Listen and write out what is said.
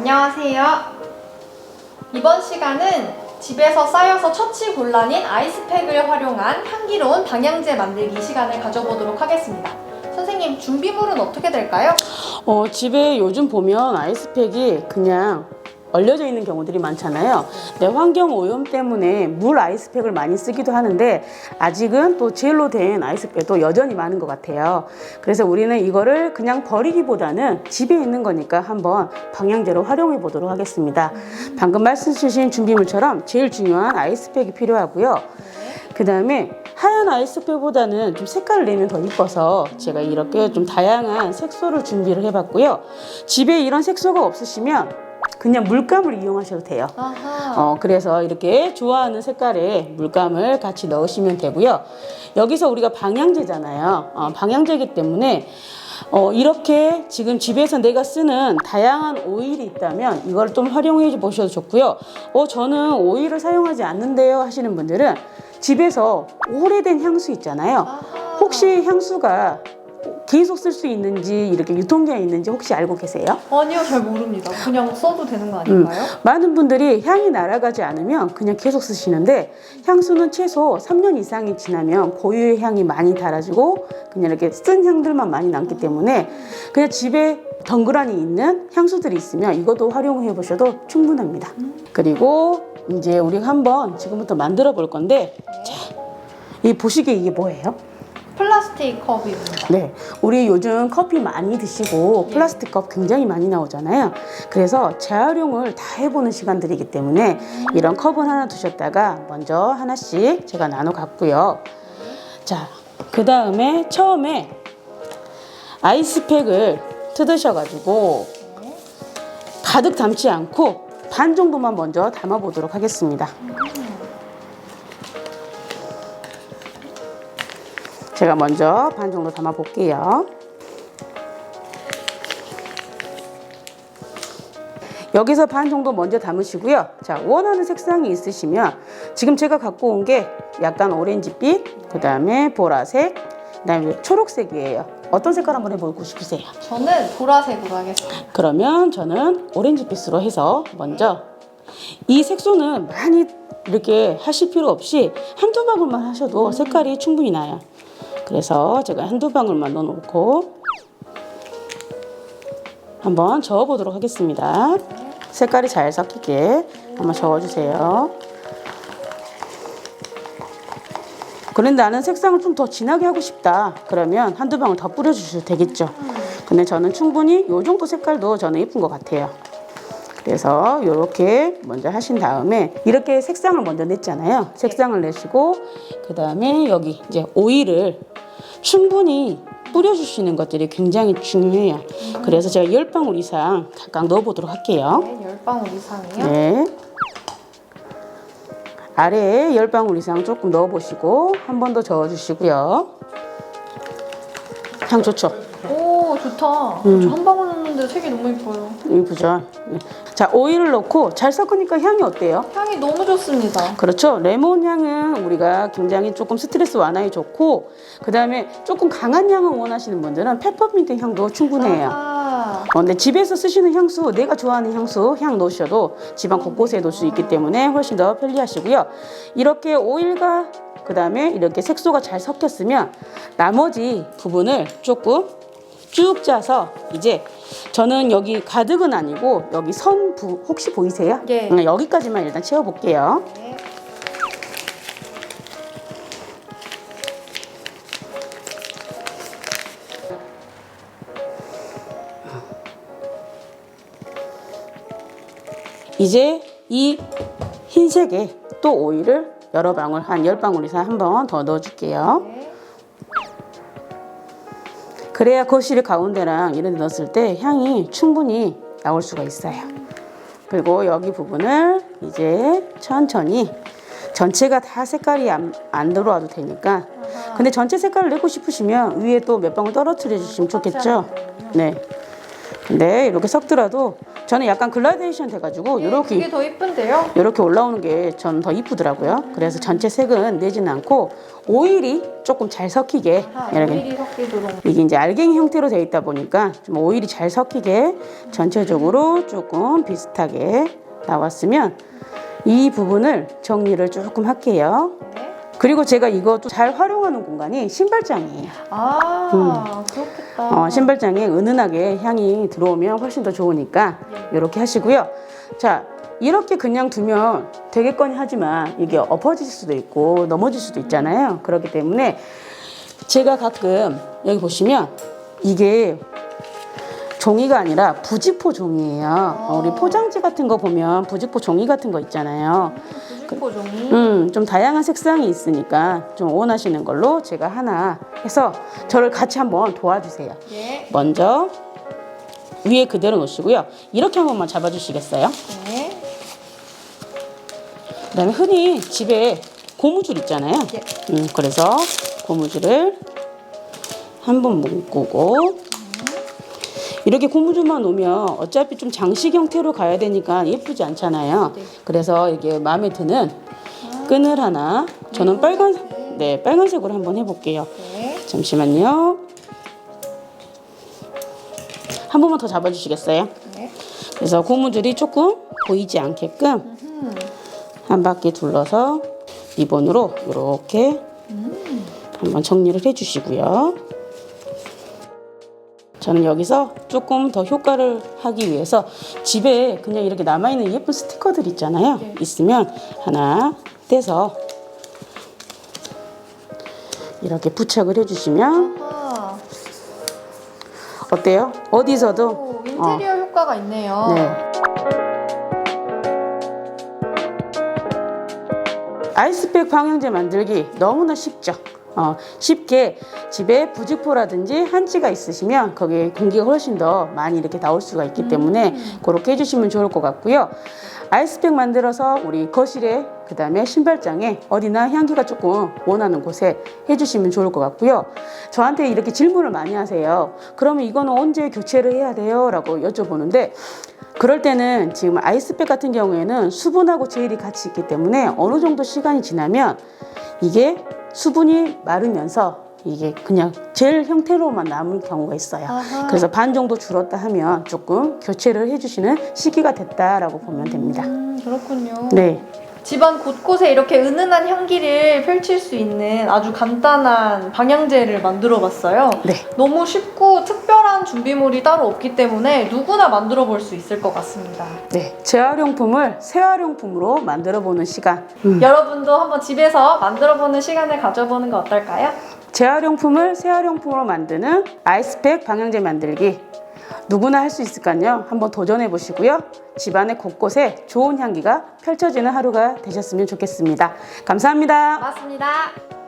안녕하세요. 이번 시간은 집에서 쌓여서 처치 곤란인 아이스팩을 활용한 향기로운 방향제 만들기 시간을 가져보도록 하겠습니다. 선생님, 준비물은 어떻게 될까요? 어, 집에 요즘 보면 아이스팩이 그냥 얼려져 있는 경우들이 많잖아요. 네, 환경 오염 때문에 물 아이스팩을 많이 쓰기도 하는데 아직은 또 젤로 된 아이스팩도 여전히 많은 것 같아요. 그래서 우리는 이거를 그냥 버리기보다는 집에 있는 거니까 한번 방향제로 활용해 보도록 하겠습니다. 방금 말씀 주신 준비물처럼 제일 중요한 아이스팩이 필요하고요. 그 다음에 하얀 아이스팩보다는 좀 색깔을 내면 더 이뻐서 제가 이렇게 좀 다양한 색소를 준비를 해봤고요. 집에 이런 색소가 없으시면 그냥 물감을 이용하셔도 돼요. 어, 그래서 이렇게 좋아하는 색깔의 물감을 같이 넣으시면 되고요. 여기서 우리가 방향제잖아요. 어, 방향제이기 때문에 어, 이렇게 지금 집에서 내가 쓰는 다양한 오일이 있다면 이걸 좀 활용해 보셔도 좋고요. 어, 저는 오일을 사용하지 않는데요 하시는 분들은 집에서 오래된 향수 있잖아요. 혹시 향수가 계속 쓸 수 있는지 이렇게 유통기한 있는지 혹시 알고 계세요? 아니요, 잘 모릅니다. 그냥 써도 되는 거 아닌가요? 많은 분들이 향이 날아가지 않으면 그냥 계속 쓰시는데 향수는 최소 3년 이상이 지나면 고유의 향이 많이 달아지고 그냥 이렇게 쓴 향들만 많이 남기 때문에 그냥 집에 덩그러니 있는 향수들이 있으면 이것도 활용해 보셔도 충분합니다. 그리고 이제 우리가 한번 지금부터 만들어 볼 건데 자, 이 보시기에 이게 뭐예요? 플라스틱 컵입니다. 네, 우리 요즘 커피 많이 드시고 플라스틱 컵 굉장히 많이 나오잖아요. 그래서 재활용을 다 해보는 시간들이기 때문에 이런 컵은 하나 두셨다가 먼저 하나씩 제가 나눠 갖고요. 자, 그 다음에 처음에 아이스팩을 뜯으셔가지고 가득 담지 않고 반 정도만 먼저 담아 보도록 하겠습니다. 제가 먼저 반 정도 담아 볼게요. 여기서 반 정도 먼저 담으시고요. 자, 원하는 색상이 있으시면 지금 제가 갖고 온 게 약간 오렌지빛, 그 다음에 보라색, 그 다음에 초록색이에요. 어떤 색깔 한번 해보고 싶으세요? 저는 보라색으로 하겠습니다. 그러면 저는 오렌지빛으로 해서 먼저 이 색소는 많이 이렇게 하실 필요 없이 한두 방울만 하셔도 색깔이 충분히 나요. 그래서 제가 한두 방울만 넣어놓고 한번 저어보도록 하겠습니다. 색깔이 잘 섞이게 한번 저어주세요. 그런데 나는 색상을 좀 더 진하게 하고 싶다. 그러면 한두 방울 더 뿌려주셔도 되겠죠. 근데 저는 충분히 이 정도 색깔도 저는 예쁜 것 같아요. 그래서 이렇게 먼저 하신 다음에 이렇게 색상을 먼저 냈잖아요. 색상을 내시고 그 다음에 여기 이제 오일을 충분히 뿌려주시는 것들이 굉장히 중요해요. 그래서 제가 10방울 이상 각각 넣어보도록 할게요. 네, 10방울 이상이요. 네. 아래에 10방울 이상 조금 넣어보시고 한 번 더 저어주시고요. 향 좋죠? 오, 좋다. 음. 저한 방울 넣는데 색이 너무 예뻐요. 이쁘죠? 네. 자, 오일을 넣고 잘 섞으니까 향이 어때요? 향이 너무 좋습니다. 그렇죠. 레몬 향은 우리가 굉장히 조금 스트레스 완화에 좋고, 그 다음에 조금 강한 향을 원하시는 분들은 페퍼민트 향도 충분해요. 아, 어, 근데 집에서 쓰시는 향수, 내가 좋아하는 향수, 향 넣으셔도 집안 곳곳에 넣을 수 있기 때문에 훨씬 더 편리하시고요. 이렇게 오일과 그 다음에 이렇게 색소가 잘 섞였으면 나머지 부분을 조금 쭉 짜서 이제 저는 여기 가득은 아니고 여기 선 부, 혹시 보이세요? 예. 응, 여기까지만 일단 채워볼게요. 네. 이제 이 흰색에 또 오일을 여러 방울 한 열방울 이상 한 번 더 넣어줄게요. 네. 그래야 거실 가운데랑 이런 데 넣었을 때 향이 충분히 나올 수가 있어요. 그리고 여기 부분을 이제 천천히 전체가 다 색깔이 안, 안 들어와도 되니까. 근데 전체 색깔을 내고 싶으시면 위에 또 몇 방울 떨어뜨려 주시면 좋겠죠. 네. 근데 이렇게 섞더라도 저는 약간 글라데이션 돼가지고 예, 이렇게 그게 더 이쁜데요? 이렇게 올라오는 게 전 더 이쁘더라고요. 그래서 전체 색은 내지는 않고 오일이 조금 잘 섞이게 아, 이렇게 오일이 섞이도록. 이게 이제 알갱이 형태로 되어 있다 보니까 좀 오일이 잘 섞이게 전체적으로 조금 비슷하게 나왔으면 이 부분을 정리를 조금 할게요. 네. 그리고 제가 이거 또잘 활용하는 공간이 신발장이에요. 아, 그렇겠다. 어, 신발장에 은은하게 향이 들어오면 훨씬 더 좋으니까 이렇게 하시고요. 자, 이렇게 그냥 두면 되겠거니 하지만 이게 엎어질 수도 있고 넘어질 수도 있잖아요. 그렇기 때문에 제가 가끔 여기 보시면 이게 종이가 아니라 부직포 종이에요. 어, 우리 포장지 같은 거 보면 부직포 종이 같은 거 있잖아요. 부직포 종이. 음, 좀 다양한 색상이 있으니까 좀 원하시는 걸로 제가 하나 해서 저를 같이 한번 도와주세요. 예. 먼저 위에 그대로 놓으시고요. 이렇게 한 번만 잡아주시겠어요? 네. 그다음에 흔히 집에 고무줄 있잖아요. 예. 음, 그래서 고무줄을 한 번 묶고 이렇게 고무줄만 놓으면 어차피 좀 장식 형태로 가야 되니까 예쁘지 않잖아요. 네. 그래서 이게 마음에 드는 끈을 하나 저는 빨간 네 빨간색으로 한번 해볼게요. 네. 잠시만요. 한 번만 더 잡아주시겠어요? 네. 그래서 고무줄이 조금 보이지 않게끔 음. 한 바퀴 둘러서 리본으로 이렇게 한번 정리를 해주시고요. 저는 여기서 조금 더 효과를 하기 위해서 집에 그냥 이렇게 남아있는 예쁜 스티커들 있잖아요. 네. 있으면 하나 떼서 이렇게 부착을 해주시면 아, 어때요? 어디서도 오, 인테리어 효과가 있네요. 네. 아이스팩 방향제 만들기 너무나 쉽죠. 어, 쉽게 집에 부직포라든지 한지가 있으시면 거기에 공기가 훨씬 더 많이 이렇게 나올 수가 있기 때문에 그렇게 해주시면 좋을 것 같고요. 아이스팩 만들어서 우리 거실에 그 다음에 신발장에 어디나 향기가 조금 원하는 곳에 해주시면 좋을 것 같고요. 저한테 이렇게 질문을 많이 하세요. 그러면 이거는 언제 교체를 해야 돼요? 라고 여쭤보는데 그럴 때는 지금 아이스팩 같은 경우에는 수분하고 젤이 같이 있기 때문에 어느 정도 시간이 지나면 이게 수분이 마르면서 이게 그냥 젤 형태로만 남을 경우가 있어요. 아하. 그래서 반 정도 줄었다 하면 조금 교체를 해주시는 시기가 됐다라고 보면 됩니다. 음, 그렇군요. 네. 집안 곳곳에 이렇게 은은한 향기를 펼칠 수 있는 아주 간단한 방향제를 만들어 봤어요. 네. 너무 쉽고 특별한 준비물이 따로 없기 때문에 누구나 만들어 볼 수 있을 것 같습니다. 네. 재활용품을 새활용품으로 만들어 보는 시간. 음. 여러분도 한번 집에서 만들어 보는 시간을 가져보는 거 어떨까요? 재활용품을 새활용품으로 만드는 아이스팩 방향제 만들기. 누구나 할 수 있을까요? 한번 도전해 보시고요. 집안의 곳곳에 좋은 향기가 펼쳐지는 하루가 되셨으면 좋겠습니다. 감사합니다. 고맙습니다.